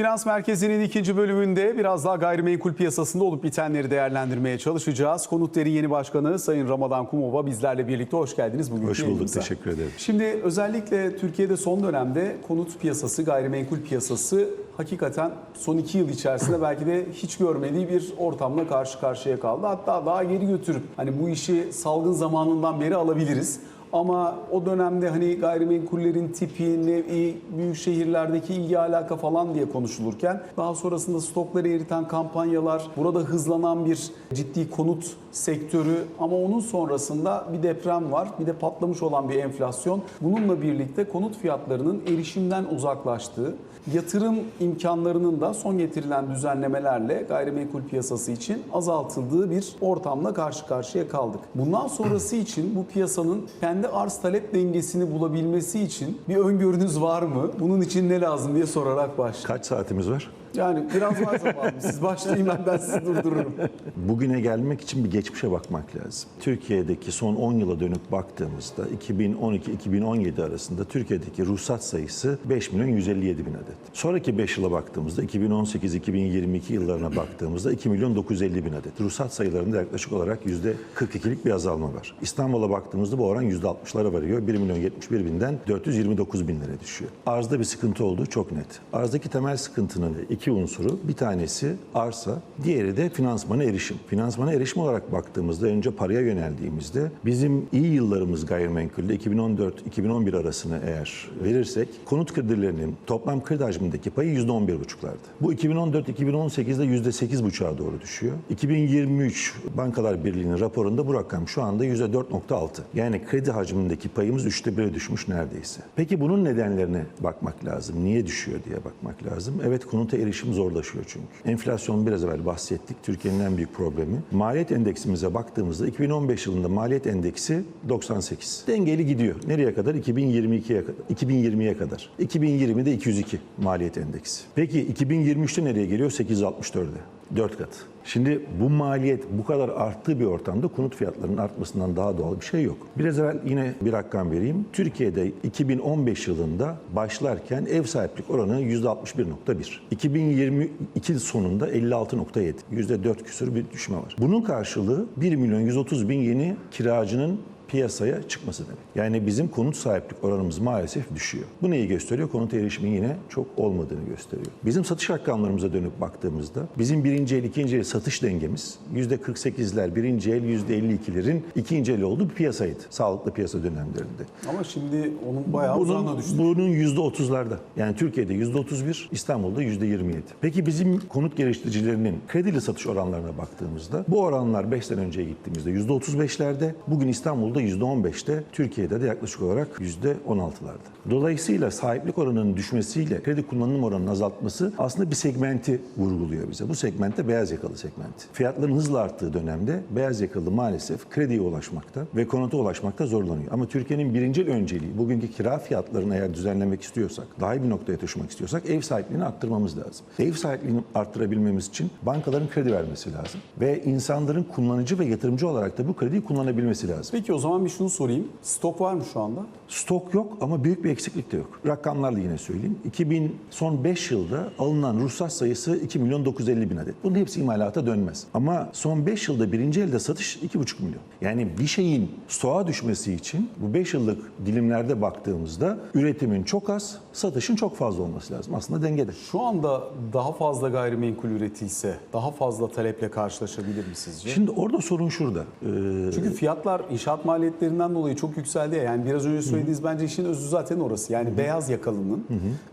Finans Merkezi'nin ikinci bölümünde biraz daha gayrimenkul piyasasında olup bitenleri değerlendirmeye çalışacağız. Konutleri yeni başkanı Sayın Ramadan Kumova bizlerle birlikte hoş geldiniz bugün. Hoş bulduk, teşekkür ederim. Şimdi özellikle Türkiye'de son dönemde konut piyasası, gayrimenkul piyasası hakikaten son iki yıl içerisinde belki de hiç görmediği bir ortamla karşı karşıya kaldı. Hatta daha geri götürüp hani bu işi salgın zamanından beri alabiliriz. Ama o dönemde hani gayrimenkullerin tipi, nevi, büyük şehirlerdeki ilgi alaka falan diye konuşulurken daha sonrasında stokları eriten kampanyalar, burada hızlanan bir ciddi konut sektörü ama onun sonrasında bir deprem var, bir de patlamış olan bir enflasyon. Bununla birlikte konut fiyatlarının erişimden uzaklaştığı, yatırım imkanlarının da son getirilen düzenlemelerle gayrimenkul piyasası için azaltıldığı bir ortamla karşı karşıya kaldık. Bundan sonrası için bu piyasanın kendi arz talep dengesini bulabilmesi için bir öngörünüz var mı? Bunun için ne lazım diye sorarak başlayalım. Kaç saatimiz var? Yani biraz var zamanım. Siz başlayın ben, ben sizi durdururum. Bugüne gelmek için bir geçmişe bakmak lazım. Türkiye'deki son 10 yıla dönüp baktığımızda 2012-2017 arasında Türkiye'deki ruhsat sayısı 5 milyon 157 bin adet. Sonraki 5 yıla baktığımızda 2018-2022 yıllarına baktığımızda 2 milyon 950 bin adet. Ruhsat sayılarında yaklaşık olarak %42'lik bir azalma var. İstanbul'a baktığımızda bu oran %60'lara varıyor. 1 milyon 71 binden 429 binlere düşüyor. Arzda bir sıkıntı olduğu çok net. Arzdaki temel sıkıntının iki unsuru bir tanesi arsa, diğeri de finansmana erişim. Finansmana erişim olarak baktığımızda önce paraya yöneldiğimizde bizim iyi yıllarımız gayrimenkulde 2014-2011 arasını eğer verirsek konut kredilerinin toplam kredi hacmindeki payı %11,5'lardı. Bu 2014-2018'de %8,5'a doğru düşüyor. 2023 Bankalar Birliği'nin raporunda bu rakam şu anda %4,6. Yani kredi hacmindeki payımız üçte bire düşmüş neredeyse. Peki bunun nedenlerine bakmak lazım. Niye düşüyor diye bakmak lazım. Evet konuta erişim zorlaşıyor çünkü. Enflasyon biraz evvel bahsettik. Türkiye'nin en büyük problemi. Maliyet endeksimize baktığımızda 2015 yılında maliyet endeksi 98. Dengeli gidiyor. Nereye kadar? 2022'ye kadar. 2020'ye kadar. 2020'de 202 maliyet endeksi. Peki 2023'te nereye geliyor? 864'e. 4 kat. Şimdi bu maliyet bu kadar arttığı bir ortamda konut fiyatlarının artmasından daha doğal bir şey yok. Biraz evvel yine bir rakam vereyim. Türkiye'de 2015 yılında başlarken ev sahiplik oranı %61.1. 2022 sonunda 56.7. %4 küsur bir düşme var. Bunun karşılığı 1 milyon 130 bin yeni kiracının piyasaya çıkması demek. Yani bizim konut sahiplik oranımız maalesef düşüyor. Bu neyi gösteriyor? Konut erişimin yine çok olmadığını gösteriyor. Bizim satış rakamlarımıza dönüp baktığımızda bizim birinci el, ikinci el satış dengemiz %48'ler, birinci el %52'lerin ikinci el olduğu bir piyasaydı. Sağlıklı piyasa dönemlerinde. Ama şimdi onun bayağı uzağına Bunun, düştü. bunun %30'larda. Yani Türkiye'de %31, İstanbul'da %27. Peki bizim konut geliştiricilerinin kredili satış oranlarına baktığımızda bu oranlar 5 sene önceye gittiğimizde %35'lerde, bugün İstanbul'da %15'te, Türkiye'de de yaklaşık olarak %16'larda. Dolayısıyla sahiplik oranının düşmesiyle kredi kullanım oranının azaltması aslında bir segmenti vurguluyor bize. Bu segmentte beyaz yakalı segmenti. Fiyatların hızla arttığı dönemde beyaz yakalı maalesef krediye ulaşmakta ve konuta ulaşmakta zorlanıyor. Ama Türkiye'nin birincil önceliği bugünkü kira fiyatlarını eğer düzenlemek istiyorsak, daha iyi bir noktaya taşımak istiyorsak ev sahipliğini arttırmamız lazım. Ev sahipliğini arttırabilmemiz için bankaların kredi vermesi lazım. Ve insanların kullanıcı ve yatırımcı olarak da bu krediyi kullanabilmesi lazım. Peki o zaman bir şunu sorayım. Stok var mı şu anda? Stok yok ama büyük bir eksiklik de yok. Rakamlarla yine söyleyeyim. 2000 son 5 yılda alınan ruhsat sayısı 2 milyon 950 bin adet. Bunun hepsi imalata dönmez. Ama son 5 yılda birinci elde satış 2,5 milyon. Yani bir şeyin stoğa düşmesi için bu 5 yıllık dilimlerde baktığımızda üretimin çok az, satışın çok fazla olması lazım. Aslında dengede. Şu anda daha fazla gayrimenkul üretilse daha fazla taleple karşılaşabilir mi sizce? Şimdi orada sorun şurada. Ee, Çünkü fiyatlar inşaat maliyetlerinden dolayı çok yükseldi ya. Yani biraz önce söylediğiniz bence işin özü zaten orası. Yani beyaz yakalının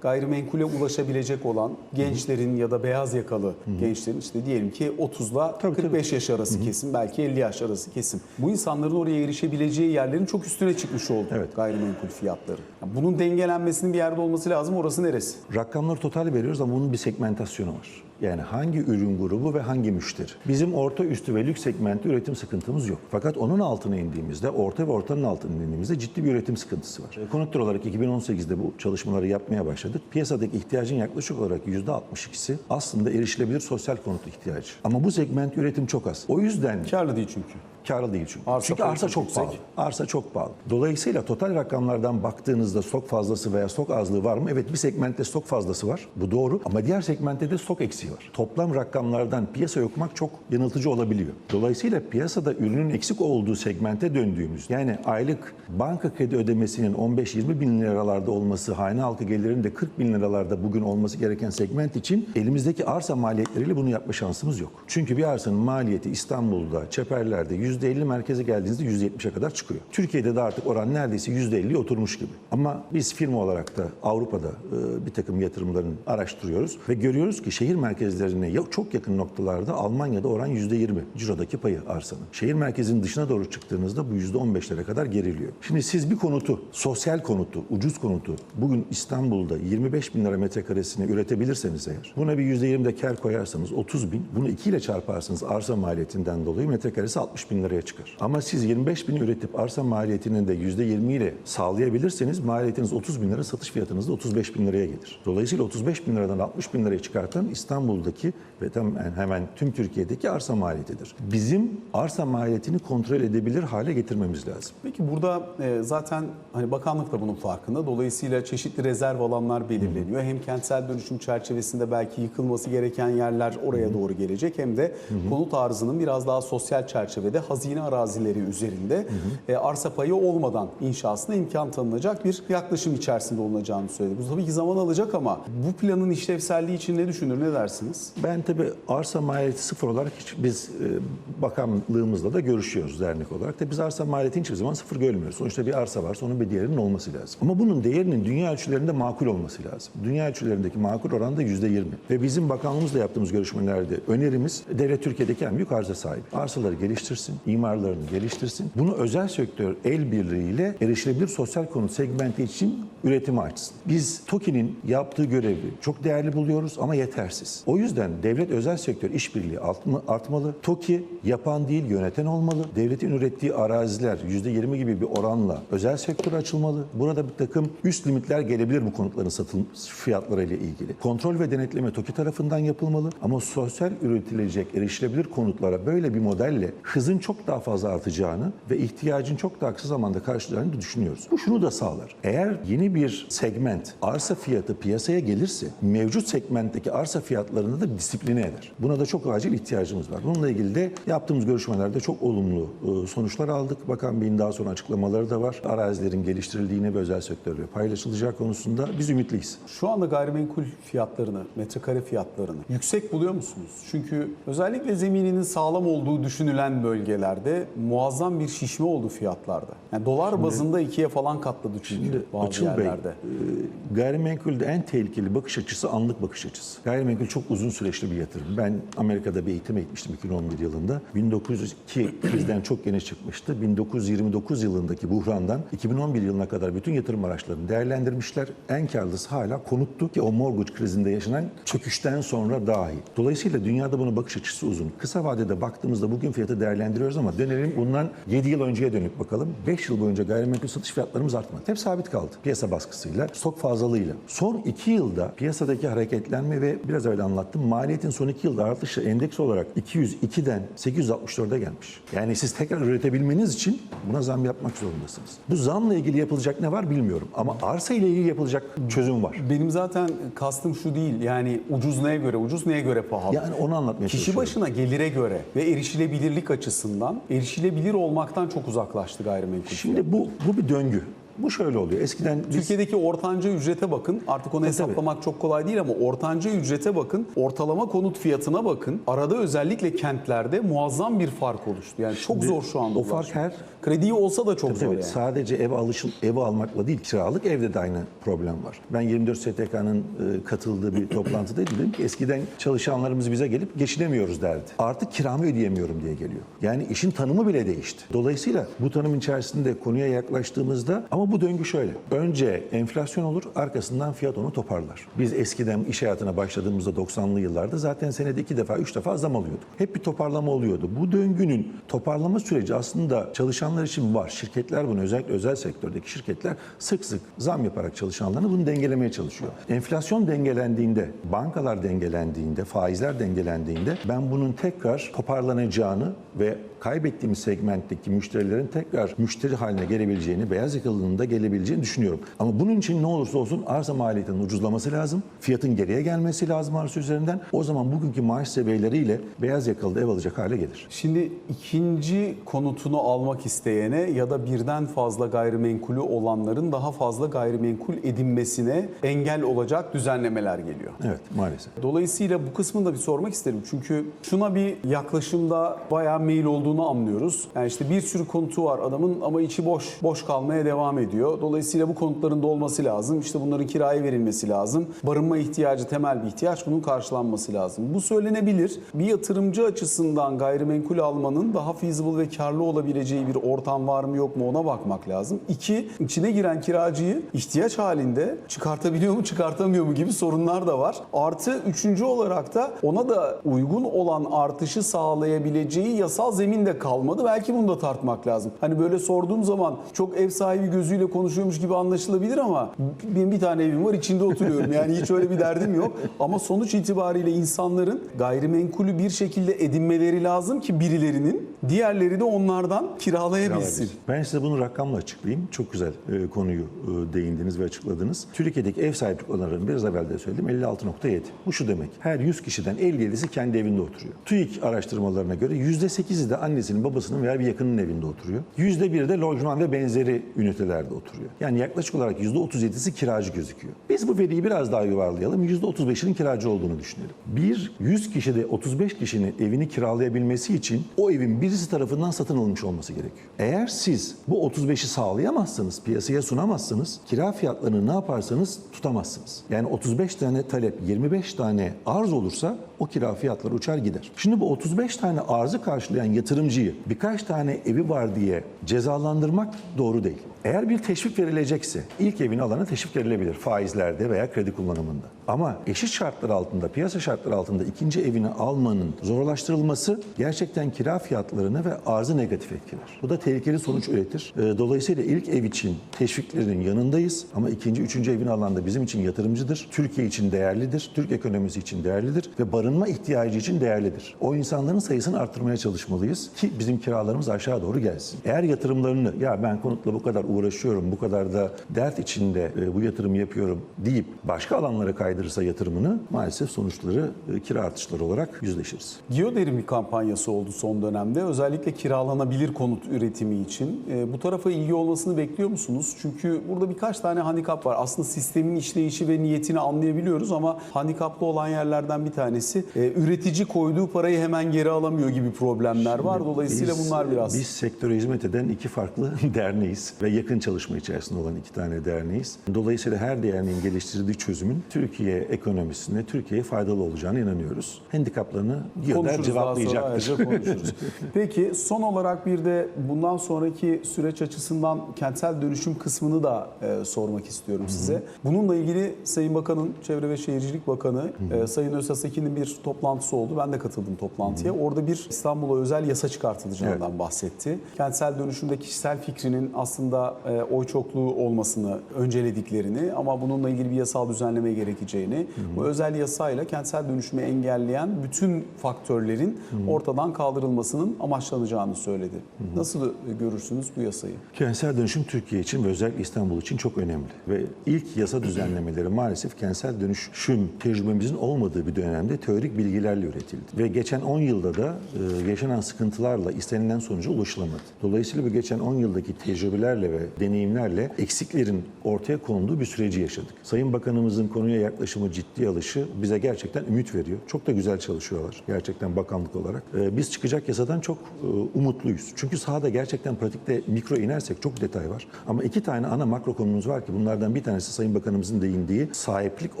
gayrimenkule ulaşabilecek olan gençlerin ya da beyaz yakalı gençlerin işte diyelim ki 30'la Tabii, 45 yaş arası kesim, belki 50 yaş arası kesim. Bu insanların oraya erişebileceği yerlerin çok üstüne çıkmış oldu Evet. gayrimenkul fiyatları. Yani bunun dengelenmesinin bir yerde olması lazım. Orası neresi? Rakamları total veriyoruz ama bunun bir segmentasyonu var. Yani hangi ürün grubu ve hangi müşteri? Bizim orta üstü ve lüks segmentte üretim sıkıntımız yok. Fakat onun altına indiğimizde, orta ve ortanın altına indiğimizde ciddi bir üretim sıkıntısı var. Konjuktür olarak 2018'de bu çalışmaları yapmaya başladık. Piyasadaki ihtiyacın yaklaşık olarak %62'si aslında erişilebilir sosyal konut ihtiyacı. Ama bu segment üretim çok az. O yüzden Karlı değil çünkü. Karlı değil çünkü. Arsa çünkü arsa çok çok yüksek. pahalı. Arsa çok pahalı. Dolayısıyla total rakamlardan baktığınızda stok fazlası veya stok azlığı var mı? Evet bir segmentte stok fazlası var. Bu doğru. Ama diğer segmentte de stok eksiği var. Toplam rakamlardan piyasa okumak çok yanıltıcı olabiliyor. Dolayısıyla piyasada ürünün eksik olduğu segmente döndüğümüz yani aylık banka kredi ödemesinin 15-20 bin liralarda olması, hane halkı gelirinin de 40 bin liralarda bugün olması gereken segment için elimizdeki arsa maliyetleriyle bunu yapma şansımız yok. Çünkü bir arsanın maliyeti İstanbul'da, çeperlerde %50 merkeze geldiğinizde %70'e kadar çıkıyor. Türkiye'de de artık oran neredeyse %50'ye oturmuş gibi. Ama biz firma olarak da Avrupa'da e, bir takım yatırımlarını araştırıyoruz ve görüyoruz ki şehir merkezlerine çok yakın noktalarda Almanya'da oran %20 cirodaki payı arsanın. Şehir merkezinin dışına doğru çıktığınızda bu %15'lere kadar geriliyor. Şimdi siz bir konutu, sosyal konutu, ucuz konutu bugün İstanbul'da 25 bin lira metrekaresini üretebilirseniz eğer buna bir %20 de kar koyarsanız 30 bin bunu 2 ile çarparsanız arsa maliyetinden dolayı metrekaresi 60 bin liraya çıkar. Ama siz 25 bin üretip arsa maliyetinin de %20 ile sağlayabilirseniz maliyetiniz 30 bin lira satış fiyatınız da 35 bin liraya gelir. Dolayısıyla 35 bin liradan 60 bin liraya çıkartan İstanbul'daki ve tam hemen tüm Türkiye'deki arsa maliyetidir. Bizim arsa maliyetini kontrol edebilir hale getirmemiz lazım. Peki burada e, zaten hani bakanlık da bunun farkında. Dolayısıyla çeşitli rezerv alanlar belirleniyor. Hem kentsel dönüşüm çerçevesinde belki yıkılması gereken yerler oraya doğru gelecek hem de konut arzının biraz daha sosyal çerçevede hazine arazileri üzerinde e, arsa payı olmadan inşasına imkan tanınacak bir yaklaşım içerisinde olunacağını söyledi. Bu tabii ki zaman alacak ama bu planın işlevselliği için ne düşünür, ne dersiniz? Ben tabii arsa maliyeti sıfır olarak hiç biz e, bakanlığımızla da görüşüyoruz dernek olarak da biz arsa maliyetini hiçbir zaman sıfır görmüyoruz. Sonuçta bir arsa varsa onun bir değerinin olması lazım. Ama bunun değerinin dünya ölçülerinde makul olması lazım. Dünya ölçülerindeki makul oran da yüzde yirmi. Ve bizim bakanlığımızla yaptığımız görüşmelerde önerimiz devlet Türkiye'deki en büyük arsa sahibi. Arsaları geliştirsin, imarlarını geliştirsin. Bunu özel sektör el birliğiyle erişilebilir sosyal konut segmenti için üretimi açsın. Biz TOKİ'nin yaptığı görevi çok değerli buluyoruz ama yetersiz. O yüzden devlet özel sektör işbirliği artma- artmalı. TOKİ yapan değil yöneten olmalı. Devletin ürettiği araziler %20 gibi bir oranla özel sektöre açılmalı. Burada bir takım üst limitler gelebilir bu konutların satım fiyatlarıyla ilgili. Kontrol ve denetleme TOKİ tarafından yapılmalı ama sosyal üretilecek erişilebilir konutlara böyle bir modelle hızın çok daha fazla artacağını ve ihtiyacın çok daha kısa zamanda karşılayacağını da düşünüyoruz. Bu şunu da sağlar. Eğer yeni bir segment arsa fiyatı piyasaya gelirse mevcut segmentteki arsa fiyatlarını da disipline eder. Buna da çok acil ihtiyacımız var. Bununla ilgili de yaptığımız görüşmelerde çok olumlu e, sonuçlar aldık. Bakan Bey'in daha sonra açıklamaları da var. Arazilerin geliştirildiğini ve özel sektörle paylaşılacağı konusunda biz ümitliyiz. Şu anda gayrimenkul fiyatlarını, metrekare fiyatlarını yüksek buluyor musunuz? Çünkü özellikle zemininin sağlam olduğu düşünülen bölgelerde muazzam bir şişme oldu fiyatlarda. Yani dolar bazında ikiye falan katladı çünkü Şimdi bazı Açıl Bey, yerlerde. e, gayrimenkulde en tehlikeli bakış açısı anlık bakış açısı. Gayrimenkul çok uzun süreçli bir yatırım. Ben Amerika'da bir eğitim eğitmiştim 2011 yılında. 1902 krizden çok geniş çıkmıştı. 1929 yılındaki buhrandan 2011 yılına kadar bütün yatırım araçlarını değerlendirmişler. En karlısı hala konuttu ki o mortgage krizinde yaşanan çöküşten sonra dahi. Dolayısıyla dünyada bunun bakış açısı uzun. Kısa vadede baktığımızda bugün fiyatı değerlendiriyoruz ama dönelim bundan 7 yıl önceye dönüp bakalım. 5 yıl boyunca gayrimenkul satış fiyatlarımız artmadı. Hep sabit kaldı. Piyasa baskısıyla, stok fazlalığıyla. Son 2 yılda piyasadaki hareketlenme ve biraz evvel anlattım maliyetin son 2 yılda artışı endeks olarak 202'den 864'e gelmiş. Yani siz tekrar üretebilmeniz için buna zam yapmak zorundasınız. Bu zamla ilgili yapılacak ne var bilmiyorum ama arsa ile ilgili yapılacak çözüm var. Benim zaten kastım şu değil yani ucuz neye göre ucuz neye göre pahalı. Yani onu anlatmaya Kişi çalışıyorum. başına gelire göre ve erişilebilirlik açısından erişilebilir olmaktan çok uzaklaştı gayrimenkul. Şimdi bu bu bir döngü. Bu şöyle oluyor. Eskiden biz Türkiye'deki ortanca ücrete bakın. Artık onu hesaplamak çok kolay değil ama ortanca ücrete bakın. Ortalama konut fiyatına bakın. Arada özellikle kentlerde muazzam bir fark oluştu. Yani çok zor şu anda. o fark her Krediyi olsa da çok zor Evet, yani. sadece ev alışıl evi almakla değil, kiralık evde de aynı problem var. Ben 24 STK'nın e, katıldığı bir toplantıdaydım. Dedim ki eskiden çalışanlarımız bize gelip geçinemiyoruz derdi. Artık kiramı ödeyemiyorum diye geliyor. Yani işin tanımı bile değişti. Dolayısıyla bu tanım içerisinde konuya yaklaştığımızda ama Ama bu döngü şöyle. Önce enflasyon olur, arkasından fiyat onu toparlar. Biz eskiden iş hayatına başladığımızda 90'lı yıllarda zaten senede iki defa, üç defa zam alıyorduk. Hep bir toparlama oluyordu. Bu döngünün toparlama süreci aslında çalışanlar için var. Şirketler bunu özellikle özel sektördeki şirketler sık sık zam yaparak çalışanlarını bunu dengelemeye çalışıyor. Enflasyon dengelendiğinde, bankalar dengelendiğinde, faizler dengelendiğinde ben bunun tekrar toparlanacağını ve kaybettiğimiz segmentteki müşterilerin tekrar müşteri haline gelebileceğini, beyaz yakalının da gelebileceğini düşünüyorum. Ama bunun için ne olursa olsun arsa maliyetinin ucuzlaması lazım. Fiyatın geriye gelmesi lazım arsa üzerinden. O zaman bugünkü maaş seviyeleriyle beyaz yakalı ev alacak hale gelir. Şimdi ikinci konutunu almak isteyene ya da birden fazla gayrimenkulü olanların daha fazla gayrimenkul edinmesine engel olacak düzenlemeler geliyor. Evet maalesef. Dolayısıyla bu kısmını da bir sormak isterim. Çünkü şuna bir yaklaşımda bayağı meyil olduğunu anlıyoruz. Yani işte bir sürü konutu var adamın ama içi boş. Boş kalmaya devam ediyor. Dolayısıyla bu konutların da olması lazım. İşte bunların kiraya verilmesi lazım. Barınma ihtiyacı temel bir ihtiyaç. Bunun karşılanması lazım. Bu söylenebilir. Bir yatırımcı açısından gayrimenkul almanın daha feasible ve karlı olabileceği bir ortam var mı yok mu ona bakmak lazım. İki, içine giren kiracıyı ihtiyaç halinde çıkartabiliyor mu çıkartamıyor mu gibi sorunlar da var. Artı üçüncü olarak da ona da uygun olan artışı sağlayabileceği yasal zemin de kalmadı. Belki bunu da tartmak lazım. Hani böyle sorduğum zaman çok ev sahibi gözüyle konuşuyormuş gibi anlaşılabilir ama benim bir tane evim var içinde oturuyorum. Yani hiç öyle bir derdim yok. Ama sonuç itibariyle insanların gayrimenkulü bir şekilde edinmeleri lazım ki birilerinin diğerleri de onlardan kiralayabilsin. Ben size bunu rakamla açıklayayım. Çok güzel e, konuyu e, değindiniz ve açıkladınız. Türkiye'deki ev sahiplik oranlarını biraz evvel de söyledim 56.7. Bu şu demek. Her 100 kişiden 57'si kendi evinde oturuyor. TÜİK araştırmalarına göre %8'i de annesinin, babasının veya bir yakının evinde oturuyor. %1'i de lojman ve benzeri ünitelerde oturuyor. Yani yaklaşık olarak %37'si kiracı gözüküyor. Biz bu veriyi biraz daha yuvarlayalım. %35'inin kiracı olduğunu düşünelim. Bir 100 kişide 35 kişinin evini kiralayabilmesi için o evin birisi tarafından satın alınmış olması gerekiyor. Eğer siz bu 35'i sağlayamazsanız, piyasaya sunamazsanız kira fiyatlarını ne yaparsanız tutamazsınız. Yani 35 tane talep, 25 tane arz olursa o kira fiyatları uçar gider. Şimdi bu 35 tane arzı karşılayan yatırımcıyı birkaç tane evi var diye cezalandırmak doğru değil. Eğer bir teşvik verilecekse ilk evini alana teşvik verilebilir faizlerde veya kredi kullanımında. Ama eşit şartlar altında, piyasa şartları altında ikinci evini almanın zorlaştırılması gerçekten kira fiyatlarını ve arzı negatif etkiler. Bu da tehlikeli sonuç üretir. Ee, Dolayısıyla ilk ev için teşviklerin yanındayız ama ikinci, üçüncü evini alan da bizim için yatırımcıdır. Türkiye için değerlidir, Türk ekonomisi için değerlidir ve barınma ihtiyacı için değerlidir. O insanların sayısını arttırmaya çalışmalıyız ki bizim kiralarımız aşağı doğru gelsin. Eğer yatırımlarını ya ben konutla bu kadar uğraşıyorum, bu kadar da dert içinde e, bu yatırımı yapıyorum deyip başka alanlara kaydırırsa yatırımını maalesef sonuçları e, kira artışları olarak yüzleşiriz. Geoder'in bir kampanyası oldu son dönemde. Özellikle kiralanabilir konut üretimi için. E, bu tarafa ilgi olmasını bekliyor musunuz? Çünkü burada birkaç tane handikap var. Aslında sistemin işleyişi ve niyetini anlayabiliyoruz ama handikaplı olan yerlerden bir tanesi e, üretici koyduğu parayı hemen geri alamıyor gibi problemler var. Dolayısıyla Biz- bunlar biraz... Biz sektöre hizmet eden iki farklı derneğiz ve yakın çalışma içerisinde olan iki tane derneğiz. Dolayısıyla her derneğin geliştirdiği çözümün Türkiye ekonomisine, Türkiye'ye faydalı olacağına inanıyoruz. Handikaplarını sonra cevaplayacaktır. konuşuruz. Peki son olarak bir de bundan sonraki süreç açısından kentsel dönüşüm kısmını da e, sormak istiyorum size. Bununla ilgili Sayın Bakan'ın, Çevre ve Şehircilik Bakanı e, Sayın Özas Ekin'in bir toplantısı oldu. Ben de katıldım toplantıya. Orada bir İstanbul'a özel yasa çıkartılacağından bahsetti. Kentsel dönüşümde kişisel fikrinin aslında e, oy çokluğu olmasını öncelediklerini ama bununla ilgili bir yasal düzenleme gerekeceğini, bu özel yasayla kentsel dönüşümü engelleyen bütün faktörlerin ortadan kaldırılmasının amaçlanacağını söyledi. Nasıl görürsünüz bu yasayı? Kentsel dönüşüm Türkiye için ve özellikle İstanbul için çok önemli. Ve ilk yasa düzenlemeleri maalesef kentsel dönüşüm tecrübemizin olmadığı bir dönemde teorik bilgilerle üretildi. Ve geçen 10 yılda da e, yaşanan sıkıntılarla istenilen sonuca ulaşılamadı. Dolayısıyla bu geçen 10 yıldaki tecrübelerle ve deneyimlerle eksiklerin ortaya konduğu bir süreci yaşadık. Sayın Bakanımızın konuya yaklaşımı yaklaşımı, ciddi alışı bize gerçekten ümit veriyor. Çok da güzel çalışıyorlar gerçekten bakanlık olarak. Ee, Biz çıkacak yasadan çok e, umutluyuz. Çünkü sahada gerçekten pratikte mikro inersek çok detay var. Ama iki tane ana makro konumuz var ki bunlardan bir tanesi Sayın Bakanımızın değindiği sahiplik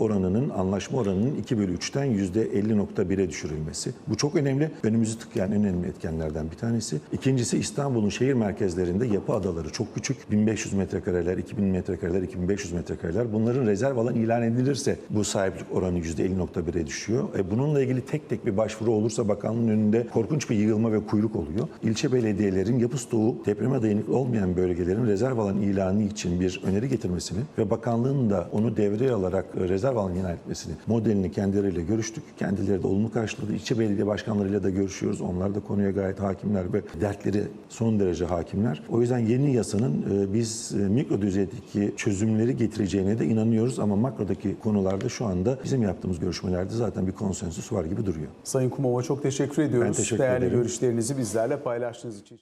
oranının, anlaşma oranının 2 bölü 3'ten %50.1'e düşürülmesi. Bu çok önemli. Önümüzü tıkayan en önemli etkenlerden bir tanesi. İkincisi İstanbul'un şehir merkezlerinde yapı adaları çok küçük. 1500 metrekareler, 2000 metrekareler, 2500 metrekareler. Bunların rezerv alan ilan edilirse bu sahiplik oranı %50.1'e düşüyor. E bununla ilgili tek tek bir başvuru olursa bakanlığın önünde korkunç bir yığılma ve kuyruk oluyor. İlçe belediyelerin yapı stoğu depreme dayanıklı olmayan bölgelerin rezerv alan ilanı için bir öneri getirmesini ve bakanlığın da onu devreye alarak e, rezerv alan ilan etmesini modelini kendileriyle görüştük. Kendileri de olumlu karşıladı. İlçe belediye başkanlarıyla da görüşüyoruz. Onlar da konuya gayet hakimler ve dertleri son derece hakimler. O yüzden yeni yasanın e, biz e, mikro düzeydeki çözümleri getireceğine de inanıyoruz ama makrodaki konularda şu anda bizim yaptığımız görüşmelerde zaten bir konsensüs var gibi duruyor. Sayın Kumova çok teşekkür ediyoruz. Ben teşekkür Değerli ederim. görüşlerinizi bizlerle paylaştığınız için.